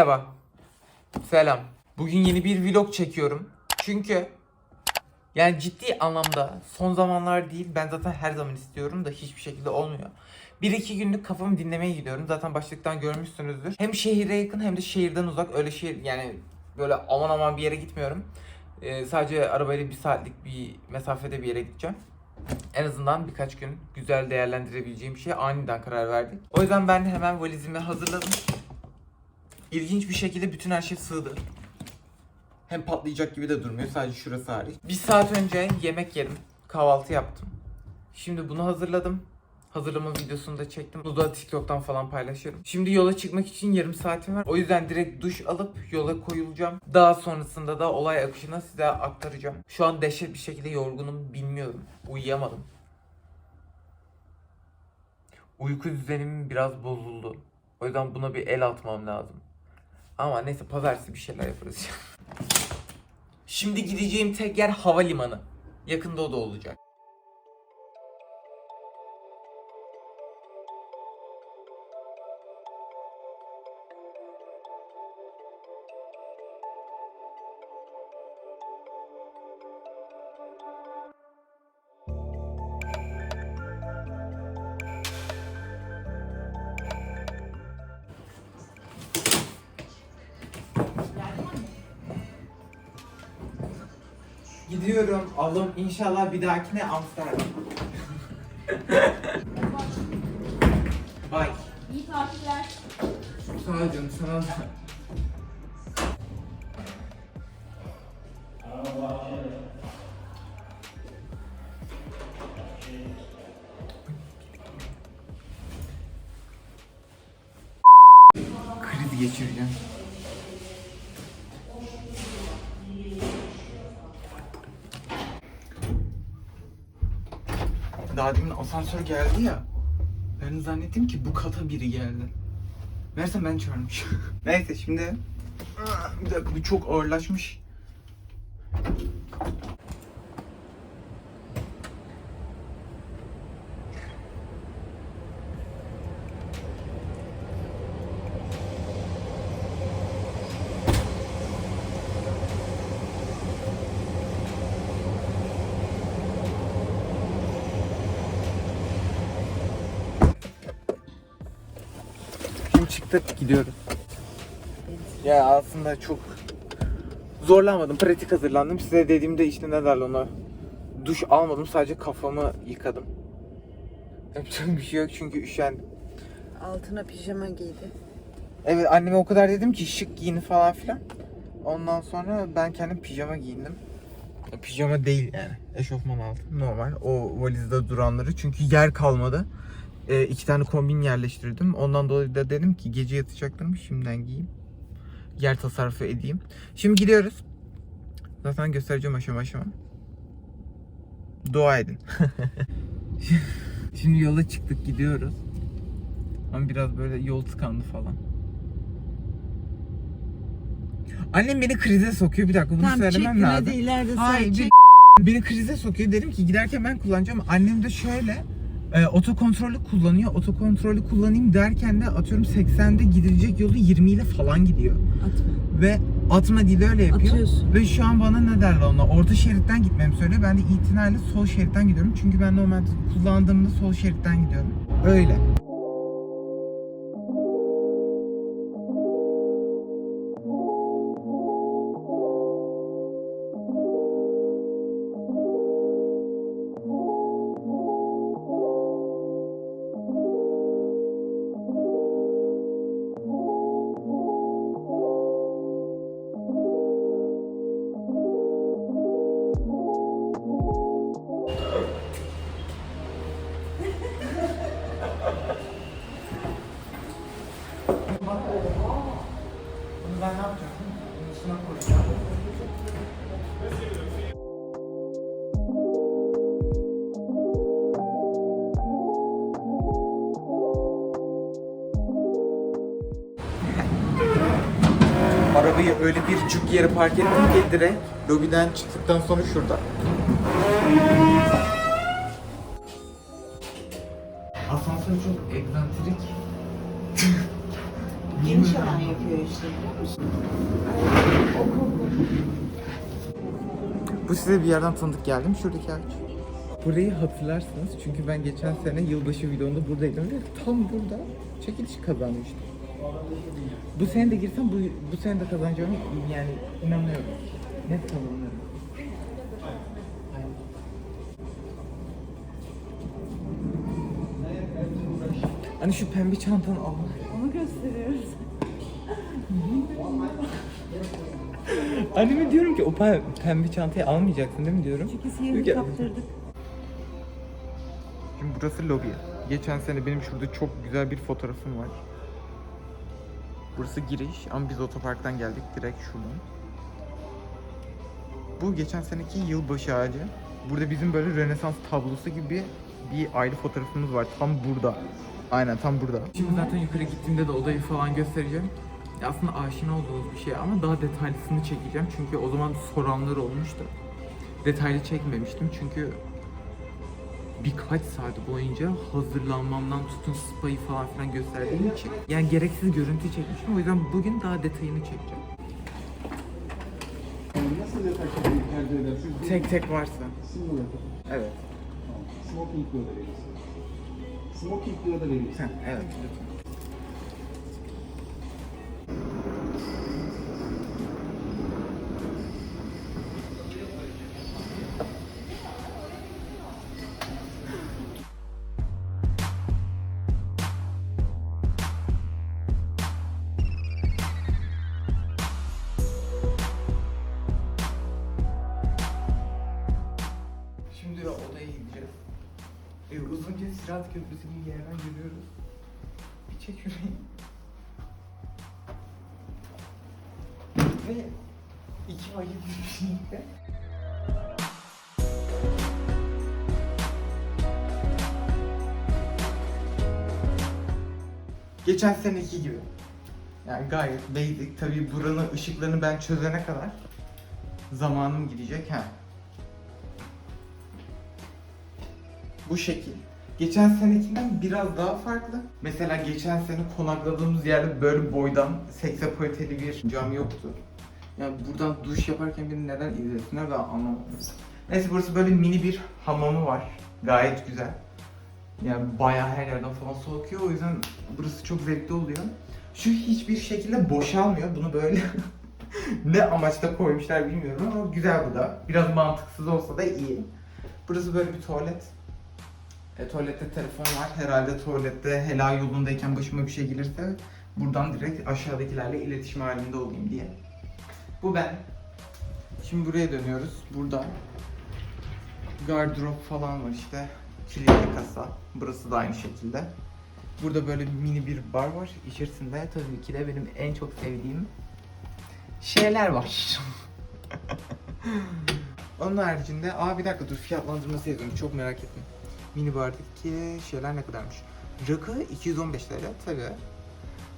Merhaba. Selam. Bugün yeni bir vlog çekiyorum. Çünkü yani ciddi anlamda son zamanlar değil ben zaten her zaman istiyorum da hiçbir şekilde olmuyor. Bir iki günlük kafamı dinlemeye gidiyorum. Zaten başlıktan görmüşsünüzdür. Hem şehire yakın hem de şehirden uzak. Öyle şehir yani böyle aman aman bir yere gitmiyorum. Ee, sadece arabayla bir saatlik bir mesafede bir yere gideceğim. En azından birkaç gün güzel değerlendirebileceğim şeye aniden karar verdik. O yüzden ben hemen valizimi hazırladım. İlginç bir şekilde bütün her şey sığdı. Hem patlayacak gibi de durmuyor sadece şurası hariç. Bir saat önce yemek yedim. Kahvaltı yaptım. Şimdi bunu hazırladım. Hazırlama videosunu da çektim. Bunu da TikTok'tan falan paylaşırım. Şimdi yola çıkmak için yarım saatim var. O yüzden direkt duş alıp yola koyulacağım. Daha sonrasında da olay akışını size aktaracağım. Şu an dehşet bir şekilde yorgunum. Bilmiyorum. Uyuyamadım. Uyku düzenim biraz bozuldu. O yüzden buna bir el atmam lazım. Ama neyse pazartesi bir şeyler yaparız. Şimdi gideceğim tek yer havalimanı. Yakında o da olacak. Gidiyorum. Allah'ım inşallah bir dahakine Amsterdam. Bye. İyi tatiller. Sağ ol canım sana da. Daha demin asansör geldi ya. Ben zannettim ki bu kata biri geldi. Meğerse ben çağırmış. Neyse şimdi bir dakika bu çok ağırlaşmış. Şimdi çıktık gidiyoruz. Ya aslında çok zorlanmadım. Pratik hazırlandım. Size dediğimde işte ne derler ona. Duş almadım. Sadece kafamı yıkadım. Yapacak bir şey yok çünkü üşendim. Altına pijama giydi. Evet anneme o kadar dedim ki şık giyin falan filan. Ondan sonra ben kendim pijama giyindim. Pijama değil yani. Eşofman altı. Normal. O valizde duranları. Çünkü yer kalmadı. Ee, iki tane kombin yerleştirdim. Ondan dolayı da dedim ki gece yatacaktım. Şimdiden giyeyim. Yer tasarrufu edeyim. Şimdi gidiyoruz. Zaten göstereceğim aşama aşama. Dua edin. Şimdi yola çıktık gidiyoruz. Ama biraz böyle yol tıkandı falan. Annem beni krize sokuyor. Bir dakika bunu Tam söylemem lazım. de ileride Hayır, bir-. Beni krize sokuyor. Dedim ki giderken ben kullanacağım. Annem de şöyle e, otokontrolü kullanıyor. Otokontrolü kullanayım derken de atıyorum 80'de gidilecek yolu 20 ile falan gidiyor. Atma. Ve atma dili öyle yapıyor. Atıyorsun. Ve şu an bana ne derler ona? Orta şeritten gitmemi söylüyor. Ben de itinayla sol şeritten gidiyorum. Çünkü ben normalde kullandığımda sol şeritten gidiyorum. Öyle. Arabayı öyle bir cuk yere park ettim ki direkt lobiden çıktıktan sonra şurada. Asansör çok egzantrik. Geniş alan yapıyor işte biliyor musun? Bu size bir yerden tanıdık geldi mi şuradaki ağaç? Burayı hatırlarsınız çünkü ben geçen sene yılbaşı videomda buradaydım ve tam burada çekiliş kazanmıştım. Bu sene de girsem bu, bu sene de kazanacağımı yani inanıyorum. Net kazanırım. Hani şu pembe çantanı al. Onu gösteriyoruz. Anneme diyorum ki o pe- pembe çantayı almayacaksın değil mi diyorum. Çünkü Diyor siyahı ki- kaptırdık. Şimdi burası lobi. Geçen sene benim şurada çok güzel bir fotoğrafım var. Burası giriş ama biz otoparktan geldik direkt şuradan. Bu geçen seneki yılbaşı ağacı. Burada bizim böyle Rönesans tablosu gibi bir ayrı fotoğrafımız var tam burada. Aynen tam burada. Şimdi zaten yukarı gittiğimde de odayı falan göstereceğim. Aslında aşina olduğunuz bir şey ama daha detaylısını çekeceğim çünkü o zaman soranlar olmuştu. Detaylı çekmemiştim çünkü birkaç saat boyunca hazırlanmamdan tutun spa'yı falan filan gösterdiğim için yani gereksiz görüntü çekmişim o yüzden bugün daha detayını çekeceğim. Nasıl detay çekmeyi tercih edersiniz? Tek tek varsa. Single. Evet. Smoking diyor da verirsiniz. Smoking diyor da verirsiniz. Heh, evet lütfen. Uzunca Sırat Köprüsü gibi bir yerden görüyoruz. Bir çek şurayı. Ve iki bir şeyde. Geçen seneki gibi. Yani gayet basic. Tabii buranın ışıklarını ben çözene kadar zamanım gidecek. Ha. Bu şekil. Geçen senekinden biraz daha farklı. Mesela geçen sene konakladığımız yerde böyle boydan seksapaliteli bir cam yoktu. Yani buradan duş yaparken beni neden izlesinler ben anlamadım. Neyse burası böyle mini bir hamamı var. Gayet güzel. Yani bayağı her yerden falan su. O yüzden burası çok zevkli oluyor. Şu hiçbir şekilde boşalmıyor. Bunu böyle ne amaçla koymuşlar bilmiyorum ama güzel bu da. Biraz mantıksız olsa da iyi. Burası böyle bir tuvalet. E, tuvalette telefon var. Herhalde tuvalette helal yolundayken başıma bir şey gelirse buradan direkt aşağıdakilerle iletişim halinde olayım diye. Bu ben. Şimdi buraya dönüyoruz. Burada gardırop falan var işte. Kilitli kasa. Burası da aynı şekilde. Burada böyle mini bir bar var. İçerisinde tabii ki de benim en çok sevdiğim şeyler var. Onun haricinde, aa bir dakika dur fiyatlandırması yazıyorum çok merak ettim. Mini bardaki şeyler ne kadarmış? Rakı 215 TL tabi.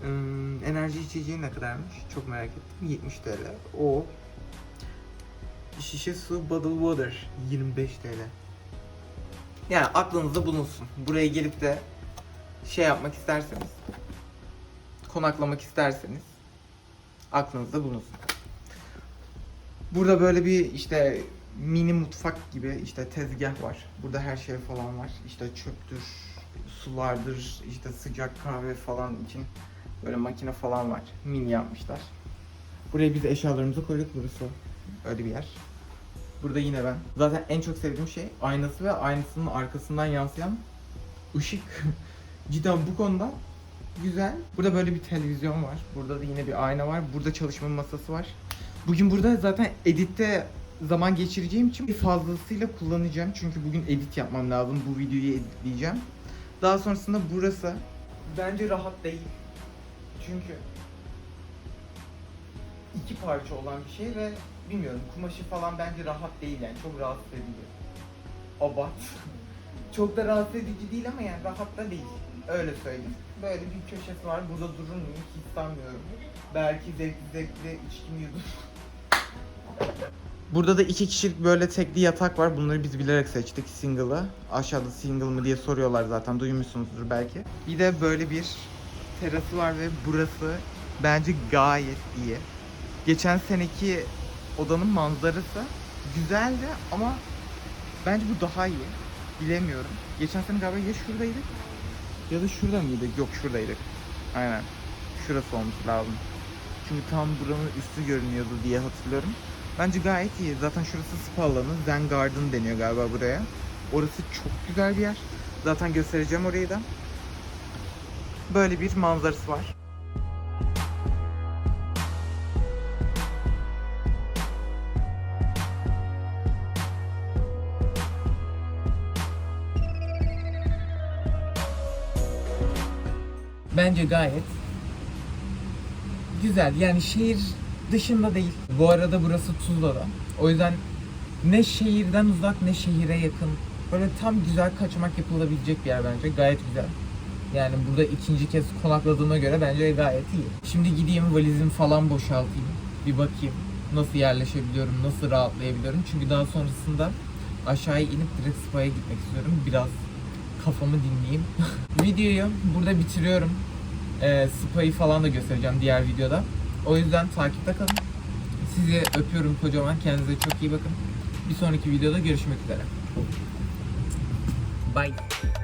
Hmm, enerji içeceği ne kadarmış? Çok merak ettim. 70 TL. O. Şişe su bottle water 25 TL. Yani aklınızda bulunsun. Buraya gelip de şey yapmak isterseniz, konaklamak isterseniz aklınızda bulunsun. Burada böyle bir işte mini mutfak gibi işte tezgah var. Burada her şey falan var. İşte çöptür, sulardır, işte sıcak kahve falan için böyle makine falan var. Mini yapmışlar. Buraya biz eşyalarımızı koyduk burası. Öyle bir yer. Burada yine ben. Zaten en çok sevdiğim şey aynası ve aynasının arkasından yansıyan ışık. Cidden bu konuda güzel. Burada böyle bir televizyon var. Burada da yine bir ayna var. Burada çalışma masası var. Bugün burada zaten editte zaman geçireceğim için fazlasıyla kullanacağım. Çünkü bugün edit yapmam lazım. Bu videoyu editleyeceğim. Daha sonrasında burası bence rahat değil. Çünkü iki parça olan bir şey ve bilmiyorum kumaşı falan bence rahat değil yani çok rahatsız edici. Abart. çok da rahatsız edici değil ama yani rahat da değil. Öyle söyleyeyim. Böyle bir köşesi var. Burada durur muyum hiç sanmıyorum. Belki zevkli zevkli içkimi yudum. Burada da iki kişilik böyle tekli yatak var. Bunları biz bilerek seçtik single'ı. Aşağıda single mı diye soruyorlar zaten. Duymuşsunuzdur belki. Bir de böyle bir terası var ve burası Bence gayet iyi. Geçen seneki odanın manzarası güzeldi ama bence bu daha iyi. Bilemiyorum. Geçen sene galiba ya şuradaydık ya da şurada mıydık? Yok şuradaydık. Aynen. Şurası olmuş lazım. Çünkü tam buranın üstü görünüyordu diye hatırlıyorum. Bence gayet iyi. Zaten şurası spa alanı. Zen Garden deniyor galiba buraya. Orası çok güzel bir yer. Zaten göstereceğim orayı da. Böyle bir manzarası var. Bence gayet güzel. Yani şehir dışında değil. Bu arada burası Tuzla'da. O yüzden ne şehirden uzak ne şehire yakın. Böyle tam güzel kaçamak yapılabilecek bir yer bence. Gayet güzel. Yani burada ikinci kez konakladığıma göre bence gayet iyi. Şimdi gideyim valizimi falan boşaltayım. Bir bakayım nasıl yerleşebiliyorum, nasıl rahatlayabiliyorum. Çünkü daha sonrasında aşağıya inip direkt spa'ya gitmek istiyorum. Biraz kafamı dinleyeyim. Videoyu burada bitiriyorum. Ee, spa'yı falan da göstereceğim diğer videoda. O yüzden takipte kalın. Sizi öpüyorum kocaman. Kendinize çok iyi bakın. Bir sonraki videoda görüşmek üzere. Bye.